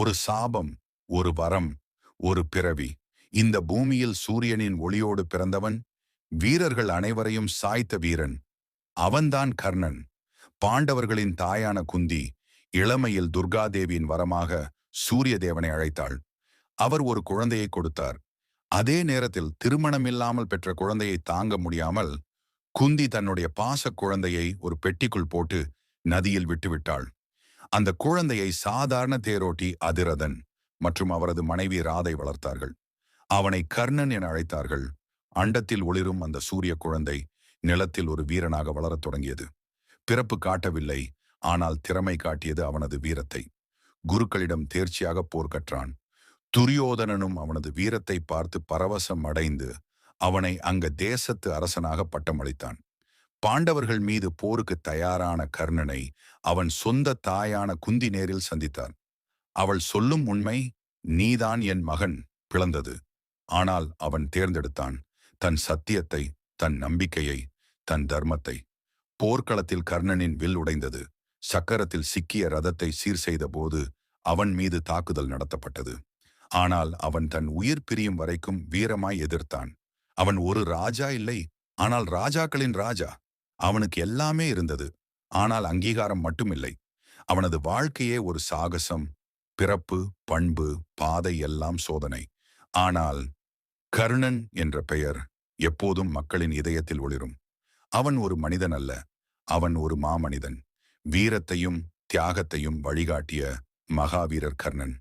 ஒரு சாபம் ஒரு வரம் ஒரு பிறவி. இந்த பூமியில் சூரியனின் ஒளியோடு பிறந்தவன் வீரர்கள் அனைவரையும் சாய்த்த வீரன். அவன்தான் கர்ணன். பாண்டவர்களின் தாயான குந்தி இளமையில் துர்காதேவியின் வரமாக சூரிய தேவனை அழைத்தாள். அவர் ஒரு குழந்தையை கொடுத்தார். அதே நேரத்தில் திருமணமில்லாமல் பெற்ற குழந்தையை தாங்க முடியாமல் குந்தி தன்னுடைய பாச குழந்தையை ஒரு பெட்டிக்குள் போட்டு நதியில் விட்டுவிட்டாள். அந்த குழந்தையை சாதாரண தேரோட்டி அதிரதன் மற்றும் அவரது மனைவி ராதை வளர்த்தார்கள். அவனை கர்ணன் என அழைத்தார்கள். அண்டத்தில் ஒளிரும் அந்த சூரிய குழந்தை நிலத்தில் ஒரு வீரனாக வளரத் தொடங்கியது. பிறப்பு காட்டவில்லை ஆனால் திறமை காட்டியது அவனது வீரத்தை. குருக்களிடம் தேர்ச்சியாக போர் கற்றான். துரியோதனனும் அவனது வீரத்தை பார்த்து பரவசம் அடைந்து அவனை அங்க தேசத்து அரசனாக பட்டமளித்தான். பாண்டவர்கள் மீது போருக்கு தயாரான கர்ணனை அவன் சொந்த தாயான குந்தி நேரில் சந்தித்தான். அவள் சொல்லும் உண்மை நீதான் என் மகன் பிளந்தது. ஆனால் அவன் தேர்ந்தெடுத்தான். தன் சத்தியத்தை தன் நம்பிக்கையை தன் தர்மத்தை. போர்க்களத்தில் கர்ணனின் வில் உடைந்தது. சக்கரத்தில் சிக்கிய ரதத்தை சீர் செய்த போது அவன் மீது தாக்குதல் நடத்தப்பட்டது. ஆனால் அவன் தன் உயிர் பிரியும் வரைக்கும் வீரமாய் எதிர்த்தான். அவன் ஒரு ராஜா இல்லை ஆனால் ராஜாக்களின் ராஜா. அவனுக்கு எல்லாமே இருந்தது. ஆனால் அங்கீகாரம் மட்டுமில்லை. அவனது வாழ்க்கையே ஒரு சாகசம் பிறப்பு பண்பு பாதை எல்லாம் சோதனை. ஆனால் கர்ணன் என்ற பெயர் எப்போதும் மக்களின் இதயத்தில் ஒளிரும். அவன் ஒரு மனிதன் அல்ல அவன் ஒரு மாமனிதன். வீரத்தையும் தியாகத்தையும் வழிகாட்டிய மகாவீரர் கர்ணன்.